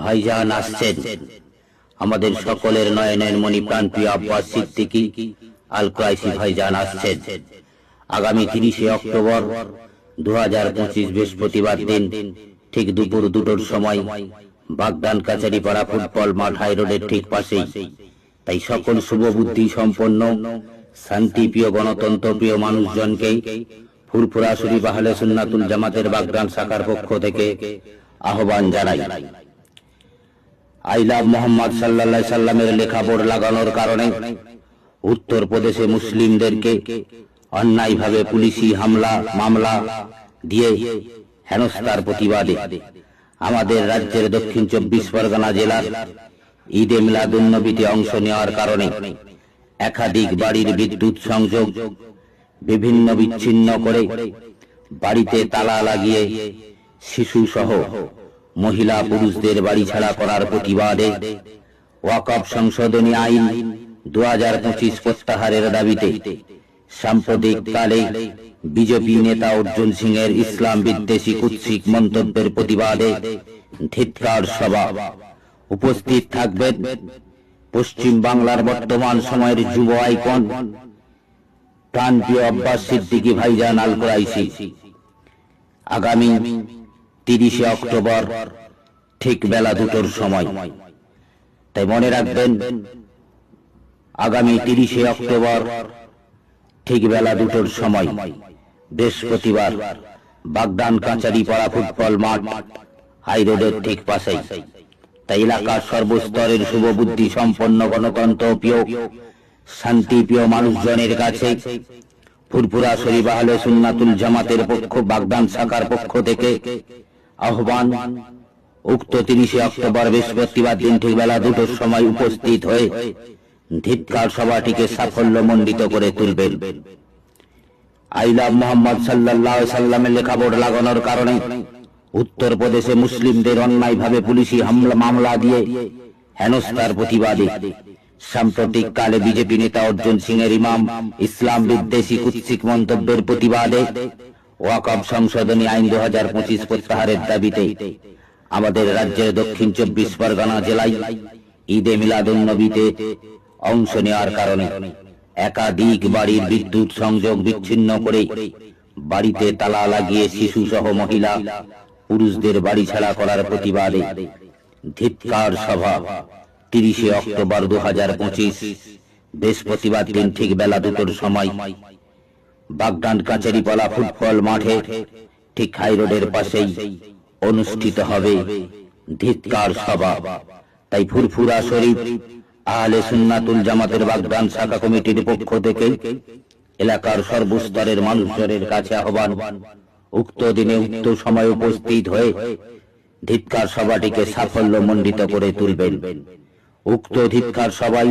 ভাইজান আসছেন। আমাদের সকলের নয়নের মণি প্রাণপ্রিয় আব্বাস সিদ্দিকি আল ক্রাইসি ভাইজান আসছেন। আগামী তিরিশে অক্টোবর দু হাজার পঁচিশ বৃহস্পতিবার দিন, ঠিক দুপুর দুটোর সময় বাগদান কাছারিপাড়া ফুটবল মাঠ হাই রোডের ঠিক পাশেই। তাই সকল শুভবুদ্ধি সম্পন্ন, শান্তিপ্রিয় গণতন্ত্র প্রিয় মানুষজনকে ফুরফুরা শরীফ আহলে সুন্নাতুল জামাতের বাগদান শাখার পক্ষ থেকে আহ্বান জানাই। আই লাভ মোহাম্মদ সাল্লাহ সাল্লামের লেখা বোর্ড লাগানোর কারণে উত্তর প্রদেশে মুসলিমদেরকে অন্যায়ভাবে পুলিশি হামলা, মামলা দিয়ে হেনস্থার প্রতিবাদে আমাদের রাজ্যের দক্ষিণ চব্বিশ পরগনা জেলার ঈদে মিলাদুন্নবীতে অংশ নেওয়ার কারণে একাধিক বাড়ির বিদ্যুৎ সংযোগ বিভিন্ন বিচ্ছিন্ন করে বাড়িতে তালা লাগিয়ে শিশু সহ মহিলা পুরুষদের বাড়ি ছাড়া করার প্রতিবাদে ওয়াকফ সংশোধনী আইন দু হাজার পঁচিশ প্রত্যাহারের দাবিতে সাম্প্রতিক কালে বিজেপি নেতা অর্জুন সিং এর ইসলাম বিদ্বেষী কুৎসিক মন্তব্যের প্রতিবাদে ধিৎকার সভা। উপস্থিত থাকবেন পশ্চিম বাংলার বর্তমান সময়ের যুব আইকন প্রাণপ্রিয় আব্বাস সিদ্দিকী ভাইজান আল কুরাইশি আগামী তিরিশে অক্টোবর, ঠিক বেলা দুটোর সময়। তাই মনে রাখবেন, আগামী তিরিশে অক্টোবর, ঠিক বেলা দুটোর সময়, বৃহস্পতিবার, বাগদান কাঁচারি পাড়া ফুটবল মাঠ, হাই রোডের ঠিক পাশেই। তাই এলাকার সর্বস্তরের শুভবুদ্ধি সম্পন্ন গণতন্ত্র প্রিয় শান্তিপ্রিয় মানুষজনের কাছে, ফুরফুরা শরীফ আহলে সুন্নাতুল জামাতের পক্ষ, বাগদান শাখার পক্ষ থেকে আহ্বান। উক্ত তিরিশে অক্টোবর বৃহস্পতিবার দিন ঠিক বেলা দুটোর সময় উপস্থিত হয়ে ধিৎকার সভাটিকে সাফল্য মণ্ডিত করে তুলবেন। মোহাম্মদ সাল্লাহ সাল্লামের লাগানোর কারণে উত্তর প্রদেশে মুসলিমদের অন্যায়ভাবে পুলিশি হামলা মামলা দিয়ে হেনস্থার প্রতিবাদে সাম্প্রতিক কালে বিজেপি নেতা অর্জুন সিং এর ইমাম ইসলাম বিদ্বেষী কুৎসিক মন্তব্যের প্রতিবাদে ওয়াকফ সংশোধনী আইন দু হাজার পঁচিশ প্রত্যাহারের দাবিতে আমাদের রাজ্যের দক্ষিণ চব্বিশ পরগনা জেলায় ঈদে মিলাদুন নবীতে অংশ নেওয়ার কারণে একাধিক বাড়ির বিদ্যুৎ সংযোগ বিচ্ছিন্ন করে বাড়িতে তালা লাগিয়ে শিশু সহ মহিলা পুরুষদের বাড়ি ছাড়া করার প্রতিবাদে ধিৎকার সভা তিরিশে অক্টোবর দু হাজার পঁচিশ বৃহস্পতিবার দিন ঠিক বেলা দুটোর সময় বাগদান কাচারিপালা ফুটবল মাঠে, ঠিক হাই রোডের পাশেই অনুষ্ঠিত হবে ধিৎকার সভা। তাই ফুরফুরা শরীফ, আহলে সুন্নাতুল জামাতের বাগদান শাখা কমিটির পক্ষ থেকে এলাকার সর্বস্তরের মানুষজনের কাছে আহ্বান, উক্ত দিনে উক্ত সময় উপস্থিত হয়ে ধিৎকার সভাটিকে সাফল্য মণ্ডিত করে তুলবেন। উক্ত ধিৎকার সবাই